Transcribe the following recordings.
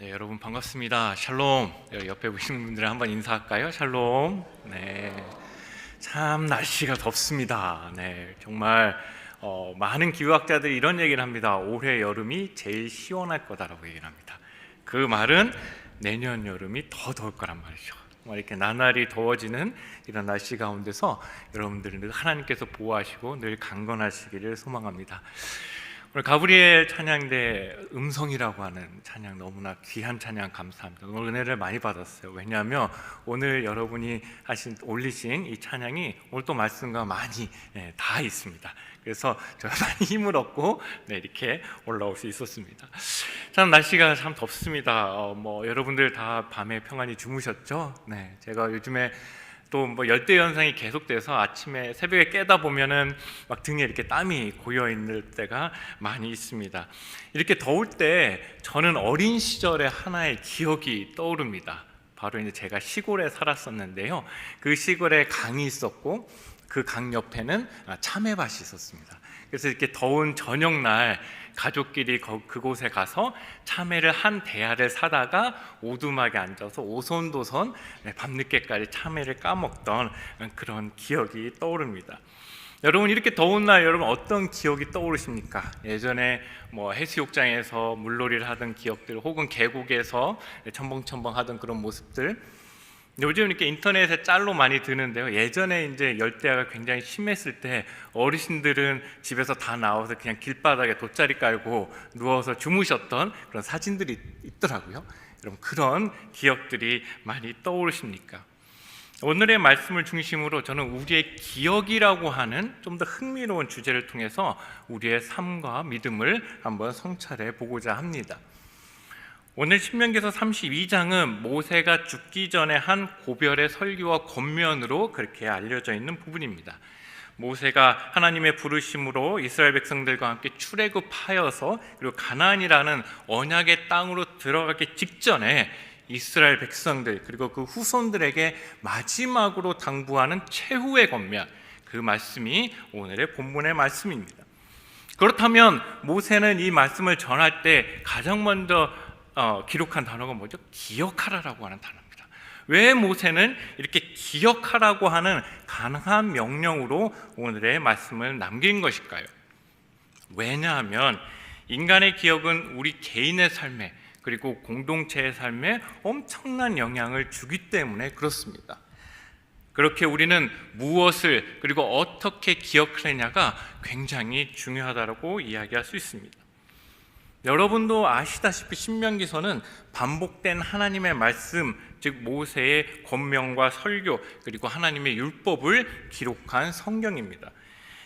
네, 여러분 반갑습니다. 샬롬. 옆에 보시는 분들 한번 인사할까요? 샬롬. 네. 참 날씨가 덥습니다. 네, 정말 어, 많은 기후학자들이 이런 얘기를 합니다. 올해 여름이 제일 시원할 거다라고 얘기를 합니다. 그 말은 내년 여름이 더 더울 거란 말이죠. 이렇게 나날이 더워지는 이런 날씨 가운데서 여러분들은 늘 하나님께서 보호하시고 늘 강건하시기를 소망합니다. 오늘 가브리엘 찬양대 음성이라고 하는 찬양 너무나 귀한 찬양 감사합니다. 오늘 은혜를 많이 받았어요. 왜냐하면 오늘 여러분이 하신 올리신 이 찬양이 오늘 또 말씀과 많이 예, 다 있습니다. 그래서 제가 많이 힘을 얻고 네, 이렇게 올라올 수 있었습니다. 참 날씨가 참 덥습니다. 어, 뭐 여러분들 다 밤에 평안히 주무셨죠? 네, 제가 요즘에 또 뭐 열대 현상이 계속돼서 아침에 새벽에 깨다 보면은 막 등에 이렇게 땀이 고여 있는 때가 많이 있습니다. 이렇게 더울 때 저는 어린 시절의 하나의 기억이 떠오릅니다. 바로 이제 제가 시골에 살았었는데요. 그 시골에 강이 있었고 그 강 옆에는 참외밭이 있었습니다. 그래서 이렇게 더운 저녁날 가족끼리 거- 그곳에 가서 참외를 한 대야를 사다가 오두막에 앉아서 오손도손 네, 밤늦게까지 참외를 까먹던 그런 기억이 떠오릅니다. 여러분 이렇게 더운 날 여러분 어떤 기억이 떠오르십니까? 예전에 뭐 해수욕장에서 물놀이를 하던 기억들 혹은 계곡에서 첨벙첨벙 하던 그런 모습들 요즘 이렇게 인터넷에 짤로 많이 드는데요. 예전에 이제 열대야가 굉장히 심했을 때 어르신들은 집에서 다 나와서 그냥 길바닥에 돗자리 깔고 누워서 주무셨던 그런 사진들이 있더라고요. 여러분 그런 기억들이 많이 떠오르십니까? 오늘의 말씀을 중심으로 저는 우리의 기억이라고 하는 좀 더 흥미로운 주제를 통해서 우리의 삶과 믿음을 한번 성찰해 보고자 합니다. 오늘 신명기서 32장은 모세가 죽기 전에 한 고별의 설교와 권면으로 그렇게 알려져 있는 부분입니다. 모세가 하나님의 부르심으로 이스라엘 백성들과 함께 출애굽하여서 그리고 가나안이라는 언약의 땅으로 들어가기 직전에 이스라엘 백성들 그리고 그 후손들에게 마지막으로 당부하는 최후의 권면 그 말씀이 오늘의 본문의 말씀입니다. 그렇다면 모세는 이 말씀을 전할 때 가장 먼저 어, 기록한 단어가 뭐죠? 기억하라라고 하는 단어입니다. 왜 모세는 이렇게 기억하라고 하는 강한 명령으로 오늘의 말씀을 남긴 것일까요? 왜냐하면 인간의 기억은 우리 개인의 삶에 그리고 공동체의 삶에 엄청난 영향을 주기 때문에 그렇습니다. 그렇게 우리는 무엇을 그리고 어떻게 기억하느냐가 굉장히 중요하다고 이야기할 수 있습니다. 여러분도 아시다시피 신명기서는 반복된 하나님의 말씀, 즉 모세의 권명과 설교 그리고 하나님의 율법을 기록한 성경입니다.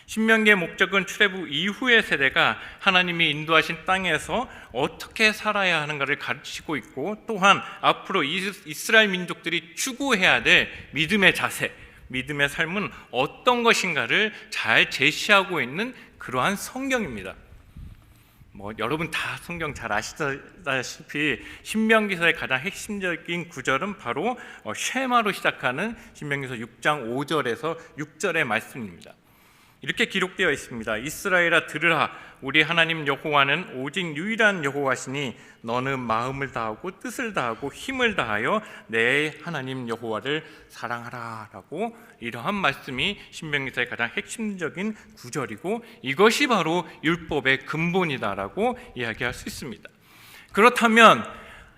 신명기의 목적은 출애굽 이후의 세대가 하나님이 인도하신 땅에서 어떻게 살아야 하는가를 가르치고 있고 또한 앞으로 이스라엘 민족들이 추구해야 될 믿음의 자세, 믿음의 삶은 어떤 것인가를 잘 제시하고 있는 그러한 성경입니다. 뭐 여러분 다 성경 잘 아시다시피 신명기서의 가장 핵심적인 구절은 바로 어, 쉐마로 시작하는 신명기서 6장 5절에서 6절의 말씀입니다. 이렇게 기록되어 있습니다. 이스라엘아 들으라 우리 하나님 여호와는 오직 유일한 여호와시니 너는 마음을 다하고 뜻을 다하고 힘을 다하여 내 하나님 여호와를 사랑하라라고 이러한 말씀이 신명기서의 가장 핵심적인 구절이고 이것이 바로 율법의 근본이다라고 이야기할 수 있습니다. 그렇다면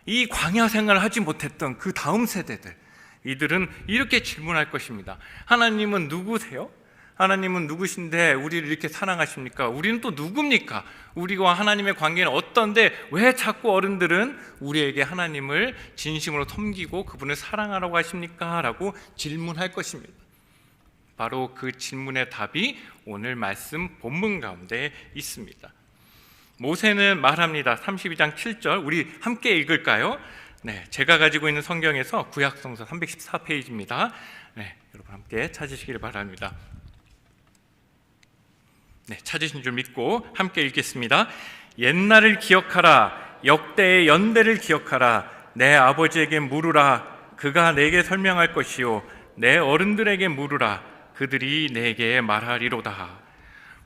이 광야 생활을 하지 못했던 그 다음 세대들 이들은 이렇게 질문할 것입니다. 하나님은 누구세요? 하나님은 누구신데 우리를 이렇게 사랑하십니까? 우리는 또 누굽니까? 우리와 하나님의 관계는 어떤데 왜 자꾸 어른들은 우리에게 하나님을 진심으로 섬기고 그분을 사랑하라고 하십니까? 라고 질문할 것입니다. 바로 그 질문의 답이 오늘 말씀 본문 가운데 있습니다. 모세는 말합니다. 32장 7절 우리 함께 읽을까요? 네, 제가 가지고 있는 성경에서 구약 성서 314페이지입니다. 네, 여러분 함께 찾으시기를 바랍니다. 네, 찾으신 줄 믿고 함께 읽겠습니다. 옛날을 기억하라. 역대의 연대를 기억하라. 내 아버지에게 물으라. 그가 내게 설명할 것이요. 내 어른들에게 물으라. 그들이 내게 말하리로다.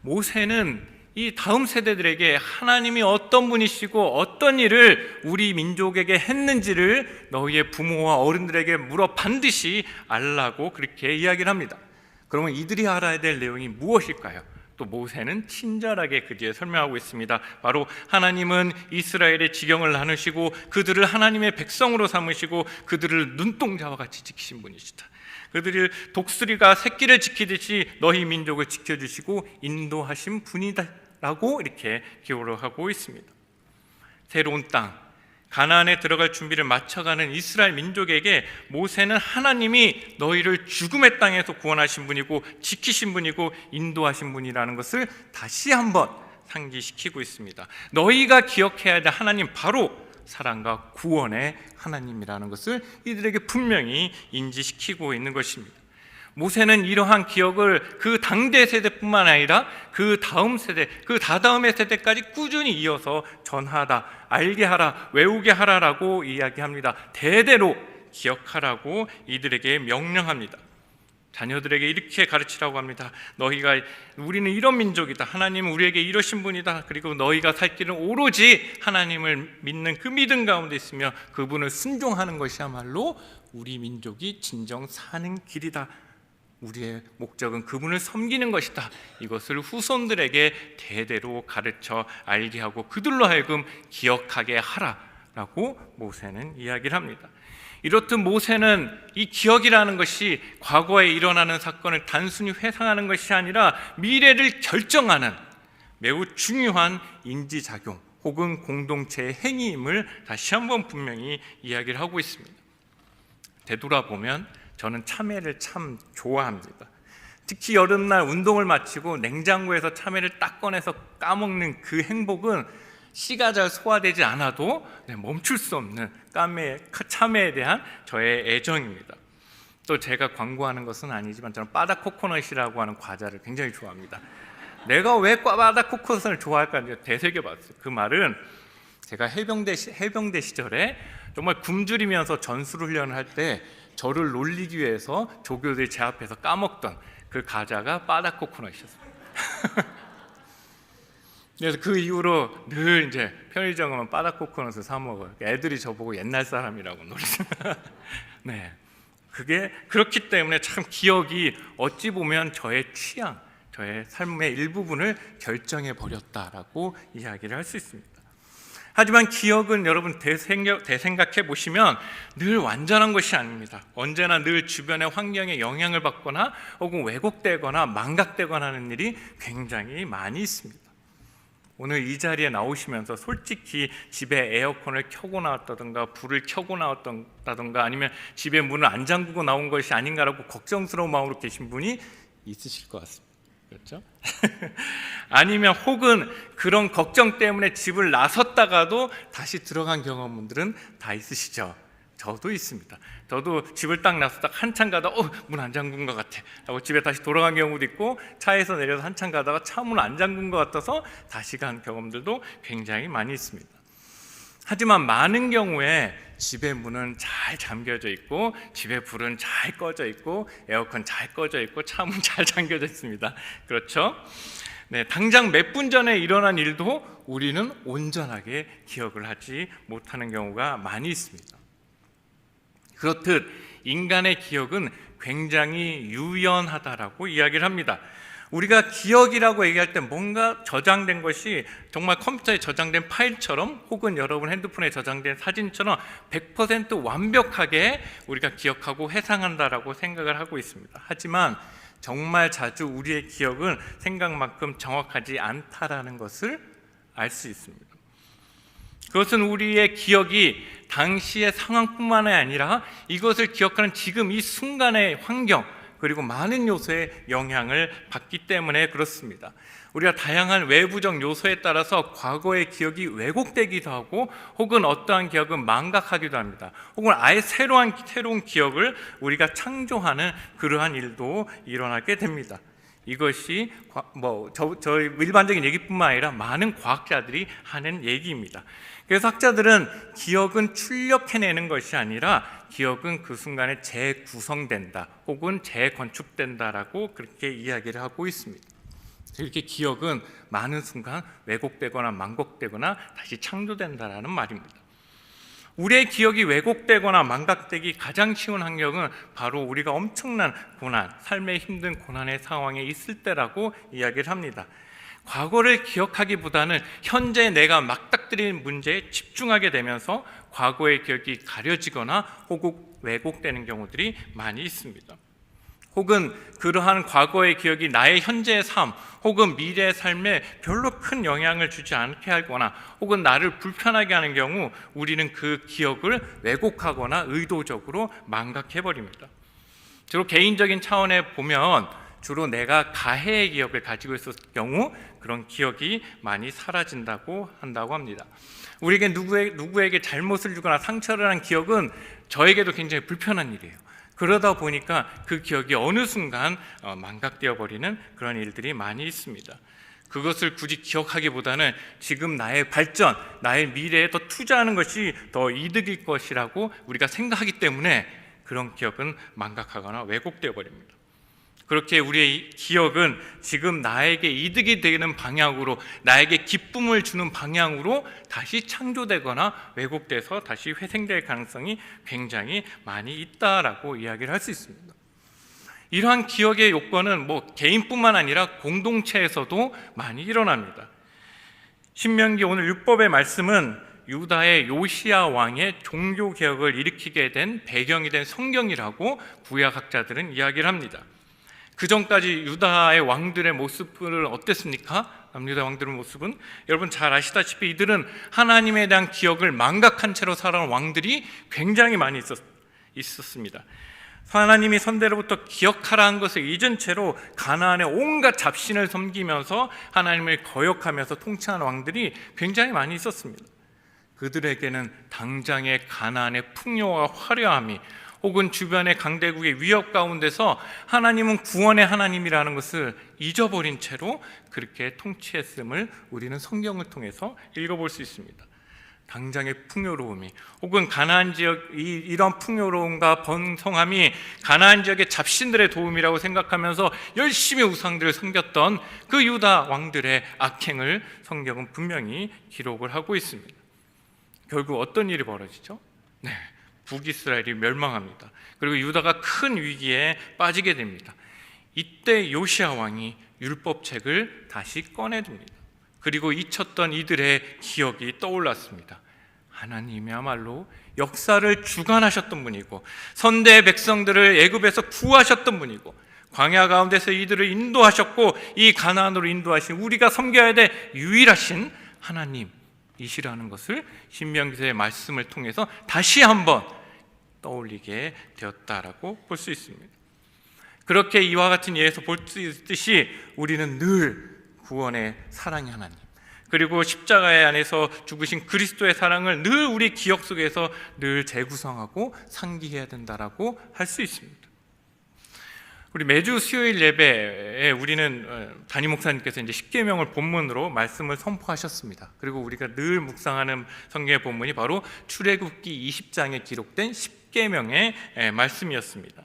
모세는 이 다음 세대들에게 하나님이 어떤 분이시고 어떤 일을 우리 민족에게 했는지를 너희의 부모와 어른들에게 물어 반드시 알라고 그렇게 이야기를 합니다. 그러면 이들이 알아야 될 내용이 무엇일까요? 또 모세는 친절하게 그 뒤에 설명하고 있습니다. 바로 하나님은 이스라엘의 지경을 나누시고 그들을 하나님의 백성으로 삼으시고 그들을 눈동자와 같이 지키신 분이시다. 그들을 독수리가 새끼를 지키듯이 너희 민족을 지켜주시고 인도하신 분이다라고 이렇게 기호를 하고 있습니다. 새로운 땅 가나안에 들어갈 준비를 마쳐가는 이스라엘 민족에게 모세는 하나님이 너희를 죽음의 땅에서 구원하신 분이고 지키신 분이고 인도하신 분이라는 것을 다시 한번 상기시키고 있습니다. 너희가 기억해야 될 하나님 바로 사랑과 구원의 하나님이라는 것을 이들에게 분명히 인지시키고 있는 것입니다. 모세는 이러한 기억을 그 당대 세대뿐만 아니라 그 다음 세대, 그 다다음의 세대까지 꾸준히 이어서 전하다, 알게 하라, 외우게 하라라고 이야기합니다. 대대로 기억하라고 이들에게 명령합니다. 자녀들에게 이렇게 가르치라고 합니다. 너희가 우리는 이런 민족이다. 하나님은 우리에게 이러신 분이다. 그리고 너희가 살 길은 오로지 하나님을 믿는 그 믿음 가운데 있으며 그분을 순종하는 것이야말로 우리 민족이 진정 사는 길이다. 우리의 목적은 그분을 섬기는 것이다. 이것을 후손들에게 대대로 가르쳐 알게 하고 그들로 하여금 기억하게 하라라고 모세는 이야기를 합니다. 이렇듯 모세는 이 기억이라는 것이 과거에 일어나는 사건을 단순히 회상하는 것이 아니라 미래를 결정하는 매우 중요한 인지작용 혹은 공동체의 행위임을 다시 한번 분명히 이야기를 하고 있습니다. 되돌아보면 저는 참외를 참 좋아합니다. 특히 여름날 운동을 마치고 냉장고에서 참외를 딱 꺼내서 까먹는 그 행복은 씨가 잘 소화되지 않아도 네, 멈출 수 없는 까매, 참외에 대한 저의 애정입니다. 또 제가 광고하는 것은 아니지만 저는 바다 코코넛이라고 하는 과자를 굉장히 좋아합니다. 내가 왜 바다 코코넛을 좋아할까 되새겨봤어요. 그 말은 제가 해병대 시, 해병대 시절에 정말 굶주리면서 전술 훈련을 할때 저를 놀리기 위해서 조교들이 제 앞에서 까먹던 그 과자가 바다 코코넛이었어요. 그래서 그 이후로 늘 이제 편의점 가면 바다 코코넛을 사 먹어요. 애들이 저보고 옛날 사람이라고 놀리죠. 네, 그게 그렇기 때문에 참 기억이 어찌 보면 저의 취향, 저의 삶의 일부분을 결정해 버렸다라고 이야기를 할 수 있습니다. 하지만 기억은 여러분 대생각, 대생각해 보시면 늘 완전한 것이 아닙니다. 언제나 늘 주변의 환경에 영향을 받거나 혹은 왜곡되거나 망각되거나 하는 일이 굉장히 많이 있습니다. 오늘 이 자리에 나오시면서 솔직히 집에 에어컨을 켜고 나왔다든가 불을 켜고 나왔다든가 아니면 집에 문을 안 잠그고 나온 것이 아닌가라고 걱정스러운 마음으로 계신 분이 있으실 것 같습니다. 그렇죠? 아니면 혹은 그런 걱정 때문에 집을 나섰다가도 다시 들어간 경험들은 다 있으시죠. 저도 있습니다. 저도 집을 딱 나섰다 한참 가다 어 문 안 잠근 것 같아. 하고 집에 다시 돌아간 경우도 있고 차에서 내려서 한참 가다가 차 문 안 잠근 것 같아서 다시 간 경험들도 굉장히 많이 있습니다. 하지만 많은 경우에 집의 문은 잘 잠겨져 있고 집의 불은 잘 꺼져 있고 에어컨 잘 꺼져 있고 차문 잘 잠겨져 있습니다. 그렇죠? 네, 당장 몇 분 전에 일어난 일도 우리는 온전하게 기억을 하지 못하는 경우가 많이 있습니다. 그렇듯 인간의 기억은 굉장히 유연하다라고 이야기를 합니다. 우리가 기억이라고 얘기할 때 뭔가 저장된 것이 정말 컴퓨터에 저장된 파일처럼 혹은 여러분 핸드폰에 저장된 사진처럼 100% 완벽하게 우리가 기억하고 회상한다라고 생각을 하고 있습니다. 하지만 정말 자주 우리의 기억은 생각만큼 정확하지 않다라는 것을 알 수 있습니다. 그것은 우리의 기억이 당시의 상황뿐만 아니라 이것을 기억하는 지금 이 순간의 환경 그리고 많은 요소의 영향을 받기 때문에 그렇습니다. 우리가 다양한 외부적 요소에 따라서 과거의 기억이 왜곡되기도 하고 혹은 어떠한 기억은 망각하기도 합니다. 혹은 아예 새로운 새로운 기억을 우리가 창조하는 그러한 일도 일어나게 됩니다. 이것이 뭐 저 저 일반적인 얘기뿐만 아니라 많은 과학자들이 하는 얘기입니다. 그래서 학자들은 기억은 출력해내는 것이 아니라 기억은 그 순간에 재구성된다 혹은 재건축된다라고 그렇게 이야기를 하고 있습니다. 이렇게 기억은 많은 순간 왜곡되거나 망곡되거나 다시 창조된다라는 말입니다. 우리의 기억이 왜곡되거나 망각되기 가장 쉬운 환경은 바로 우리가 엄청난 고난, 삶의 힘든 고난의 상황에 있을 때라고 이야기를 합니다. 과거를 기억하기보다는 현재 내가 막닥뜨린 문제에 집중하게 되면서 과거의 기억이 가려지거나 혹은 왜곡되는 경우들이 많이 있습니다. 혹은 그러한 과거의 기억이 나의 현재의 삶 혹은 미래의 삶에 별로 큰 영향을 주지 않게 하거나 혹은 나를 불편하게 하는 경우 우리는 그 기억을 왜곡하거나 의도적으로 망각해 버립니다. 주로 개인적인 차원에 보면 주로 내가 가해의 기억을 가지고 있었을 경우 그런 기억이 많이 사라진다고 한다고 합니다. 우리에게 누구에, 누구에게 잘못을 주거나 상처를 한 기억은 저에게도 굉장히 불편한 일이에요. 그러다 보니까 그 기억이 어느 순간 어, 망각되어 버리는 그런 일들이 많이 있습니다. 그것을 굳이 기억하기보다는 지금 나의 발전, 나의 미래에 더 투자하는 것이 더 이득일 것이라고 우리가 생각하기 때문에 그런 기억은 망각하거나 왜곡되어 버립니다. 그렇게 우리의 기억은 지금 나에게 이득이 되는 방향으로 나에게 기쁨을 주는 방향으로 다시 창조되거나 왜곡돼서 다시 회생될 가능성이 굉장히 많이 있다라고 이야기를 할 수 있습니다. 이러한 기억의 요건은 뭐 개인뿐만 아니라 공동체에서도 많이 일어납니다. 신명기 오늘 율법의 말씀은 유다의 요시야 왕의 종교 개혁을 일으키게 된 배경이 된 성경이라고 구약학자들은 이야기를 합니다. 그 전까지 유다의 왕들의 모습을 어땠습니까? 남유다 왕들의 모습은 여러분 잘 아시다시피 이들은 하나님에 대한 기억을 망각한 채로 살아온 왕들이 굉장히 많이 있었, 있었습니다. 하나님이 선대로부터 기억하라 한 것을 잊은 채로 가나안의 온갖 잡신을 섬기면서 하나님을 거역하면서 통치하는 왕들이 굉장히 많이 있었습니다. 그들에게는 당장의 가나안의 풍요와 화려함이 혹은 주변의 강대국의 위협 가운데서 하나님은 구원의 하나님이라는 것을 잊어버린 채로 그렇게 통치했음을 우리는 성경을 통해서 읽어볼 수 있습니다. 당장의 풍요로움이 혹은 가나안 지역 이, 이런 풍요로움과 번성함이 가나안 지역의 잡신들의 도움이라고 생각하면서 열심히 우상들을 섬겼던 그 유다 왕들의 악행을 성경은 분명히 기록을 하고 있습니다. 결국 어떤 일이 벌어지죠? 네. 북이스라엘이 멸망합니다. 그리고 유다가 큰 위기에 빠지게 됩니다. 이때 요시아 왕이 율법책을 다시 꺼내듭니다. 그리고 잊혔던 이들의 기억이 떠올랐습니다. 하나님이야말로 역사를 주관하셨던 분이고 선대 백성들을 애굽에서 구하셨던 분이고 광야 가운데서 이들을 인도하셨고 이 가나안으로 인도하신 우리가 섬겨야 될 유일하신 하나님 이시라는 것을 신명기서의 말씀을 통해서 다시 한번 떠올리게 되었다라고 볼 수 있습니다. 그렇게 이와 같은 예에서 볼 수 있듯이 우리는 늘 구원의 사랑의 하나님 그리고 십자가의 안에서 죽으신 그리스도의 사랑을 늘 우리 기억 속에서 늘 재구성하고 상기해야 된다라고 할 수 있습니다. 우리 매주 수요일 예배에 우리는 어, 담임 목사님께서 이제 십계명을 본문으로 말씀을 선포하셨습니다. 그리고 우리가 늘 묵상하는 성경의 본문이 바로 출애굽기 20장에 기록된 십계명의 말씀이었습니다.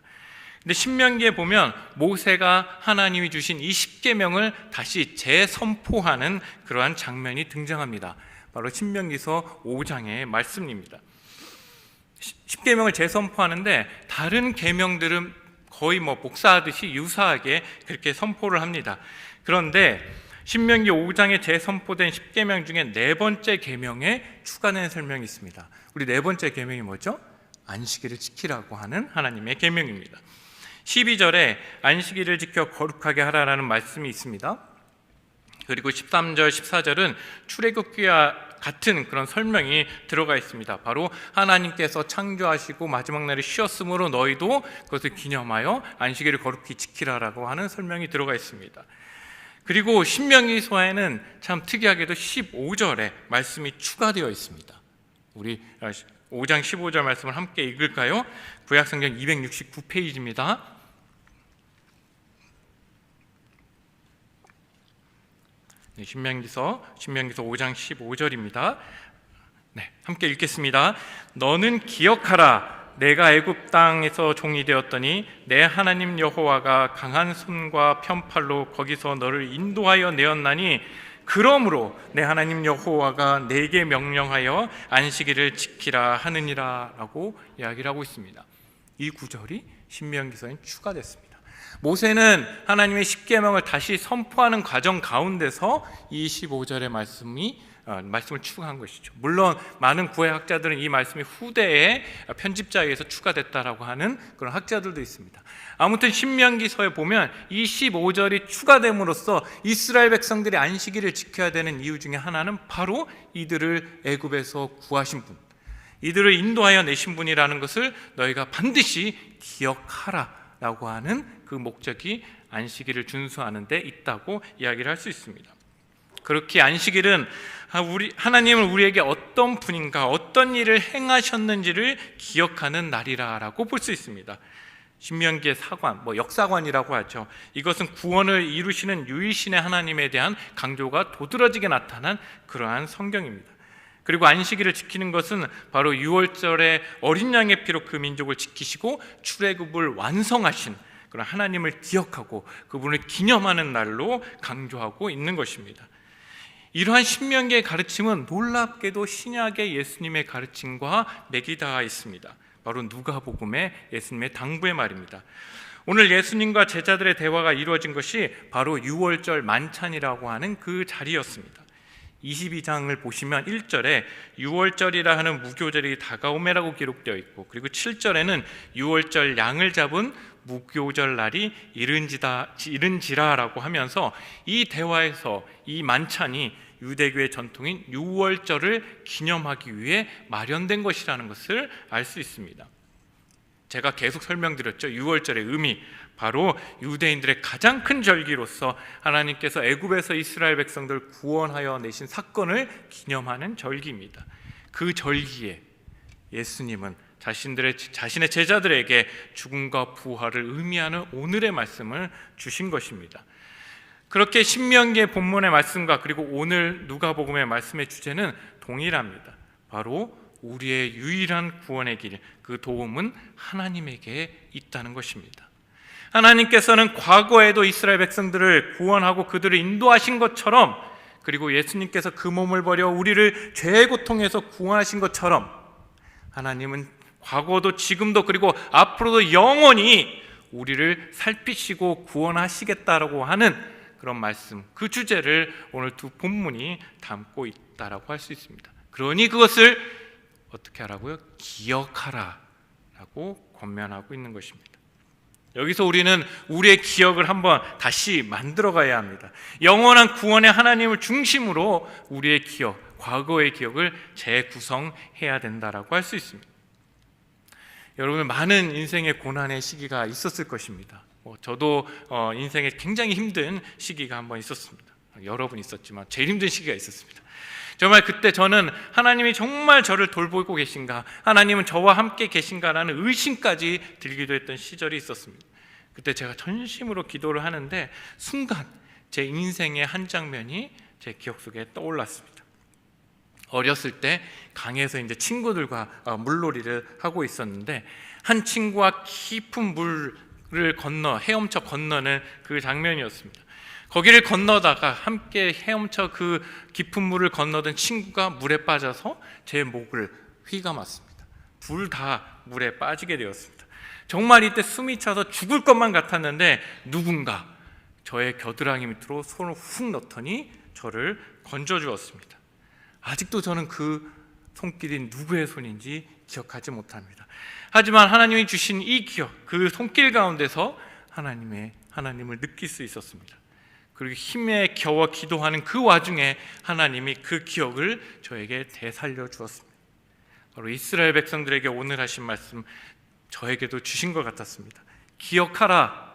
근데 신명기에 보면 모세가 하나님이 주신 이 십계명을 다시 재선포하는 그러한 장면이 등장합니다. 바로 신명기서 5장의 말씀입니다. 십계명을 재선포하는데 다른 계명들은 거의 뭐 복사하듯이 유사하게 그렇게 선포를 합니다. 그런데 신명기 5장에 재선포된 10계명 중에 네 번째 계명에 추가된 설명이 있습니다. 우리 네 번째 계명이 뭐죠? 안식일을 지키라고 하는 하나님의 계명입니다. 12절에 안식일을 지켜 거룩하게 하라라는 말씀이 있습니다. 그리고 13절, 14절은 출애굽기와 같은 그런 설명이 들어가 있습니다. 바로 하나님께서 창조하시고 마지막 날에 쉬었으므로 너희도 그것을 기념하여 안식일을 거룩히 지키라라고 하는 설명이 들어가 있습니다. 그리고 신명기서에는 참 특이하게도 15절에 말씀이 추가되어 있습니다. 우리 5장 15절 말씀을 함께 읽을까요? 구약성경 269페이지입니다. 신명기서 신명기서 5장 15절입니다. 네, 함께 읽겠습니다. 너는 기억하라 내가 애굽 땅에서 종이 되었더니 내 하나님 여호와가 강한 손과 편팔로 거기서 너를 인도하여 내었나니 그러므로 내 하나님 여호와가 내게 명령하여 안식일을 지키라 하느니라라고 이야기를 하고 있습니다. 이 구절이 신명기서에 추가됐습니다. 모세는 하나님의 십계명을 다시 선포하는 과정 가운데서 이 15절의 말씀이 어, 말씀을 추가한 것이죠. 물론 많은 구해 학자들은 이 말씀이 후대에 편집자에 의해서 추가됐다라고 하는 그런 학자들도 있습니다. 아무튼 신명기서에 보면 이 15절이 추가됨으로써 이스라엘 백성들이 안식일을 지켜야 되는 이유 중에 하나는 바로 이들을 애굽에서 구하신 분, 이들을 인도하여 내신 분이라는 것을 너희가 반드시 기억하라 라고 하는 그 목적이 안식일을 준수하는 데 있다고 이야기를 할 수 있습니다. 그렇게 안식일은 우리 하나님은 우리에게 어떤 분인가 어떤 일을 행하셨는지를 기억하는 날이라라고 볼 수 있습니다. 신명기의 사관, 뭐 역사관이라고 하죠. 이것은 구원을 이루시는 유일신의 하나님에 대한 강조가 도드라지게 나타난 그러한 성경입니다. 그리고 안식일을 지키는 것은 바로 6월절에 어린 양의 피로 그 민족을 지키시고 출애굽을 완성하신 그런 하나님을 기억하고 그분을 기념하는 날로 강조하고 있는 것입니다. 이러한 신명기의 가르침은 놀랍게도 신약의 예수님의 가르침과 맥이 닿아 있습니다. 바로 누가복음의 예수님의 당부의 말입니다. 오늘 예수님과 제자들의 대화가 이루어진 것이 바로 6월절 만찬이라고 하는 그 자리였습니다. 22장을 보시면 1절에 6월절이라 하는 무교절이 다가오매라고 기록되어 있고 그리고 7절에는 6월절 양을 잡은 무교절 날이 이른지다 이른지라라고 하면서 이 대화에서 이 만찬이 유대교의 전통인 6월절을 기념하기 위해 마련된 것이라는 것을 알 수 있습니다. 제가 계속 설명드렸죠. 6월절의 의미 바로 유대인들의 가장 큰 절기로서 하나님께서 애굽에서 이스라엘 백성들 구원하여 내신 사건을 기념하는 절기입니다. 그 절기에 예수님은 자신들의 자신의 제자들에게 죽음과 부활을 의미하는 오늘의 말씀을 주신 것입니다. 그렇게 신명기의 본문의 말씀과 그리고 오늘 누가복음의 말씀의 주제는 동일합니다. 바로 우리의 유일한 구원의 길, 그 도움은 하나님에게 있다는 것입니다. 하나님께서는 과거에도 이스라엘 백성들을 구원하고 그들을 인도하신 것처럼 그리고 예수님께서 그 몸을 버려 우리를 죄의 고통에서 구원하신 것처럼 하나님은 과거도 지금도 그리고 앞으로도 영원히 우리를 살피시고 구원하시겠다라고 하는 그런 말씀, 그 주제를 오늘 두 본문이 담고 있다라고 할 수 있습니다. 그러니 그것을 어떻게 하라고요? 기억하라라고 권면하고 있는 것입니다. 여기서 우리는 우리의 기억을 한번 다시 만들어 가야 합니다. 영원한 구원의 하나님을 중심으로 우리의 기억, 과거의 기억을 재구성해야 된다라고 할 수 있습니다. 여러분 많은 인생의 고난의 시기가 있었을 것입니다. 뭐 저도 어, 인생에 굉장히 힘든 시기가 한번 있었습니다. 여러 번 있었지만 제일 힘든 시기가 있었습니다. 정말 그때 저는 하나님이 정말 저를 돌보고 계신가, 하나님은 저와 함께 계신가라는 의심까지 들기도 했던 시절이 있었습니다. 그때 제가 전심으로 기도를 하는데 순간 제 인생의 한 장면이 제 기억 속에 떠올랐습니다. 어렸을 때 강에서 이제 친구들과 어, 물놀이를 하고 있었는데 한 친구와 깊은 물를 건너 헤엄쳐 건너는 그 장면이었습니다. 거기를 건너다가 함께 헤엄쳐 그 깊은 물을 건너던 친구가 물에 빠져서 제 목을 휘감았습니다. 둘 다 물에 빠지게 되었습니다. 정말 이때 숨이 차서 죽을 것만 같았는데 누군가 저의 겨드랑이 밑으로 손을 훅 넣더니 저를 건져 주었습니다. 아직도 저는 그 손길이 누구의 손인지 기억하지 못합니다. 하지만 하나님이 주신 이 기억, 그 손길 가운데서 하나님의 하나님을 느낄 수 있었습니다. 그리고 힘에 겨워 기도하는 그 와중에 하나님이 그 기억을 저에게 되살려 주었습니다. 바로 이스라엘 백성들에게 오늘 하신 말씀 저에게도 주신 것 같았습니다. 기억하라.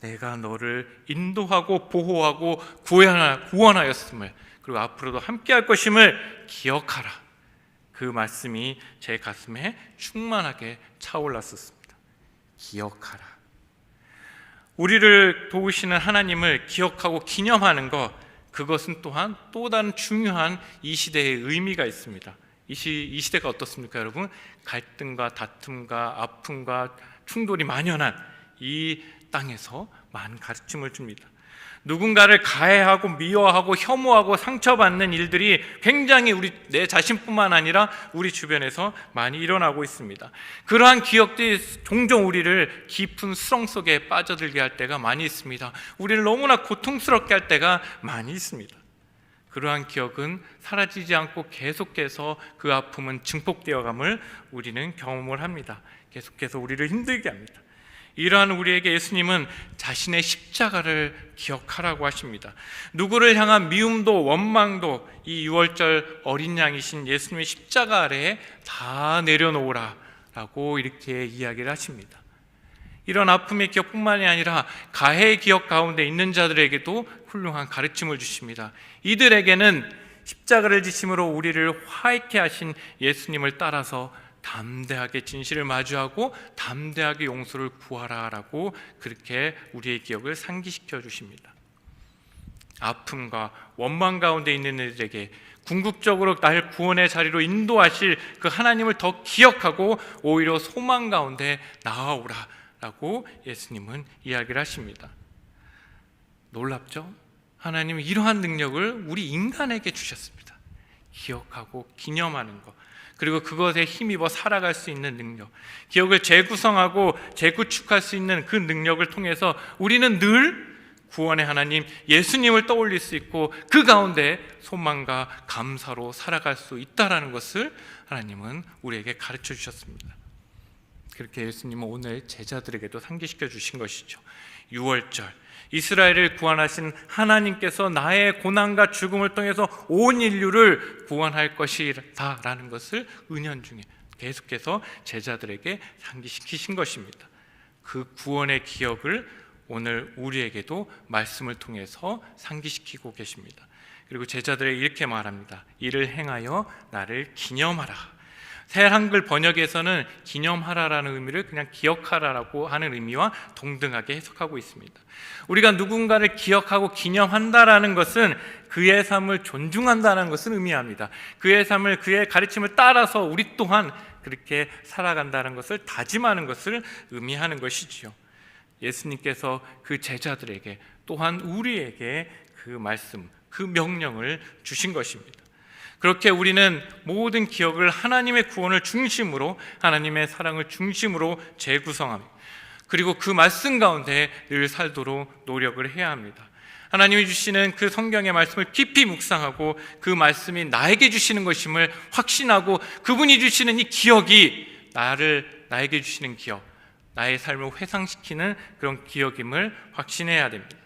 내가 너를 인도하고 보호하고 구원하였음을 그리고 앞으로도 함께 할 것임을 기억하라. 그 말씀이 제 가슴에 충만하게 차올랐었습니다. 기억하라. 우리를 도우시는 하나님을 기억하고 기념하는 것, 그것은 또한 또 다른 중요한 이 시대의 의미가 있습니다. 이, 시, 이 시대가 어떻습니까, 여러분? 갈등과 다툼과 아픔과 충돌이 만연한 이 땅에서 많은 가르침을 줍니다. 누군가를 가해하고 미워하고 혐오하고 상처받는 일들이 굉장히 우리 내 자신뿐만 아니라 우리 주변에서 많이 일어나고 있습니다. 그러한 기억들이 종종 우리를 깊은 수렁 속에 빠져들게 할 때가 많이 있습니다. 우리를 너무나 고통스럽게 할 때가 많이 있습니다. 그러한 기억은 사라지지 않고 계속해서 그 아픔은 증폭되어감을 우리는 경험을 합니다. 계속해서 우리를 힘들게 합니다. 이러한 우리에게 예수님은 자신의 십자가를 기억하라고 하십니다. 누구를 향한 미움도 원망도 이 유월절 어린 양이신 예수님의 십자가 아래에 다 내려놓으라 라고 이렇게 이야기를 하십니다. 이런 아픔의 기억뿐만이 아니라 가해의 기억 가운데 있는 자들에게도 훌륭한 가르침을 주십니다. 이들에게는 십자가를 지심으로 우리를 화이케 하신 예수님을 따라서 담대하게 진실을 마주하고 담대하게 용서를 구하라라고 그렇게 우리의 기억을 상기시켜 주십니다. 아픔과 원망 가운데 있는 이들에게 궁극적으로 날 구원의 자리로 인도하실 그 하나님을 더 기억하고 오히려 소망 가운데 나아오라라고 예수님은 이야기를 하십니다. 놀랍죠? 하나님은 이러한 능력을 우리 인간에게 주셨습니다. 기억하고 기념하는 것. 그리고 그것에 힘입어 살아갈 수 있는 능력, 기억을 재구성하고 재구축할 수 있는 그 능력을 통해서 우리는 늘 구원의 하나님 예수님을 떠올릴 수 있고 그 가운데 소망과 감사로 살아갈 수 있다라는 것을 하나님은 우리에게 가르쳐 주셨습니다. 그렇게 예수님은 오늘 제자들에게도 상기시켜 주신 것이죠. 6월절 이스라엘을 구원하신 하나님께서 나의 고난과 죽음을 통해서 온 인류를 구원할 것이다라는 것을 은연중에 계속해서 제자들에게 상기시키신 것입니다. 그 구원의 기억을 오늘 우리에게도 말씀을 통해서 상기시키고 계십니다. 그리고 제자들에게 이렇게 말합니다. 이를 행하여 나를 기념하라. 새 한글 번역에서는 기념하라라는 의미를 그냥 기억하라라고 하는 의미와 동등하게 해석하고 있습니다. 우리가 누군가를 기억하고 기념한다라는 것은 그의 삶을 존중한다는 것을 의미합니다. 그의 삶을 그의 가르침을 따라서 우리 또한 그렇게 살아간다는 것을 다짐하는 것을 의미하는 것이지요. 예수님께서 그 제자들에게 또한 우리에게 그 말씀, 그 명령을 주신 것입니다. 그렇게 우리는 모든 기억을 하나님의 구원을 중심으로 하나님의 사랑을 중심으로 재구성합니다. 그리고 그 말씀 가운데 늘 살도록 노력을 해야 합니다. 하나님이 주시는 그 성경의 말씀을 깊이 묵상하고 그 말씀이 나에게 주시는 것임을 확신하고 그분이 주시는 이 기억이 나를 나에게 주시는 기억, 나의 삶을 회상시키는 그런 기억임을 확신해야 됩니다.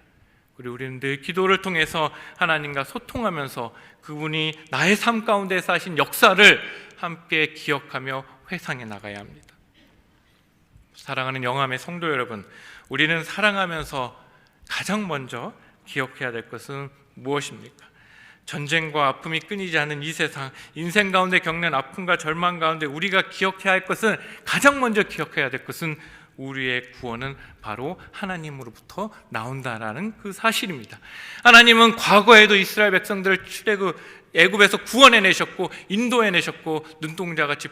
그리고 우리는 늘 기도를 통해서 하나님과 소통하면서 그분이 나의 삶 가운데서 하신 역사를 함께 기억하며 회상해 나가야 합니다. 사랑하는 영암의 성도 여러분, 우리는 사랑하면서 가장 먼저 기억해야 될 것은 무엇입니까? 전쟁과 아픔이 끊이지 않는 이 세상, 인생 가운데 겪는 아픔과 절망 가운데 우리가 기억해야 할 것은 가장 먼저 기억해야 될 것은 우리의 구원은 바로 하나님으로부터 나온다라는 그 사실입니다. 하나님은 과거에도 이스라엘 백성들을 출애굽 애굽에서 구원해 내셨고 인도해 내셨고 눈동자 같이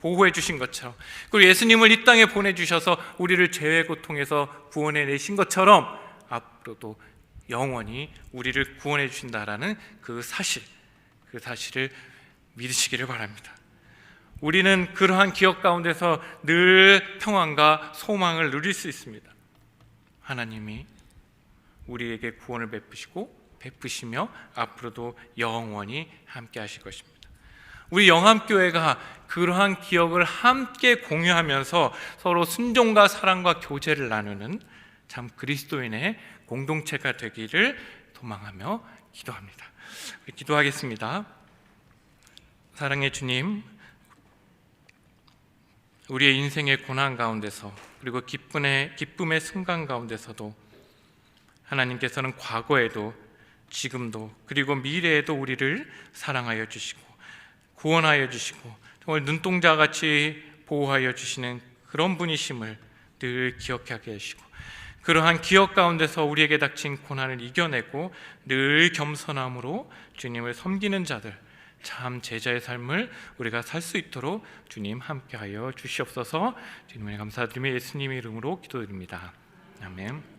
보호해 주신 것처럼 그리고 예수님을 이 땅에 보내 주셔서 우리를 죄의 고통에서 구원해 내신 것처럼 앞으로도 영원히 우리를 구원해 주신다라는 그 사실 그 사실을 믿으시기를 바랍니다. 우리는 그러한 기억 가운데서 늘 평안과 소망을 누릴 수 있습니다. 하나님이 우리에게 구원을 베푸시고 베푸시며 앞으로도 영원히 함께 하실 것입니다. 우리 영암교회가 그러한 기억을 함께 공유하면서 서로 순종과 사랑과 교제를 나누는 참 그리스도인의 공동체가 되기를 소망하며 기도합니다. 기도하겠습니다. 사랑의 주님, 우리의 인생의 고난 가운데서 그리고 기쁨의 기쁨의 순간 가운데서도 하나님께서는 과거에도 지금도 그리고 미래에도 우리를 사랑하여 주시고 구원하여 주시고 정말 눈동자 같이 보호하여 주시는 그런 분이심을 늘 기억하게 하시고 그러한 기억 가운데서 우리에게 닥친 고난을 이겨내고 늘 겸손함으로 주님을 섬기는 자들 참 제자의 삶을 우리가 살 수 있도록 주님 함께하여 주시옵소서. 주님을 감사드리며 예수님의 이름으로 기도드립니다. 아멘.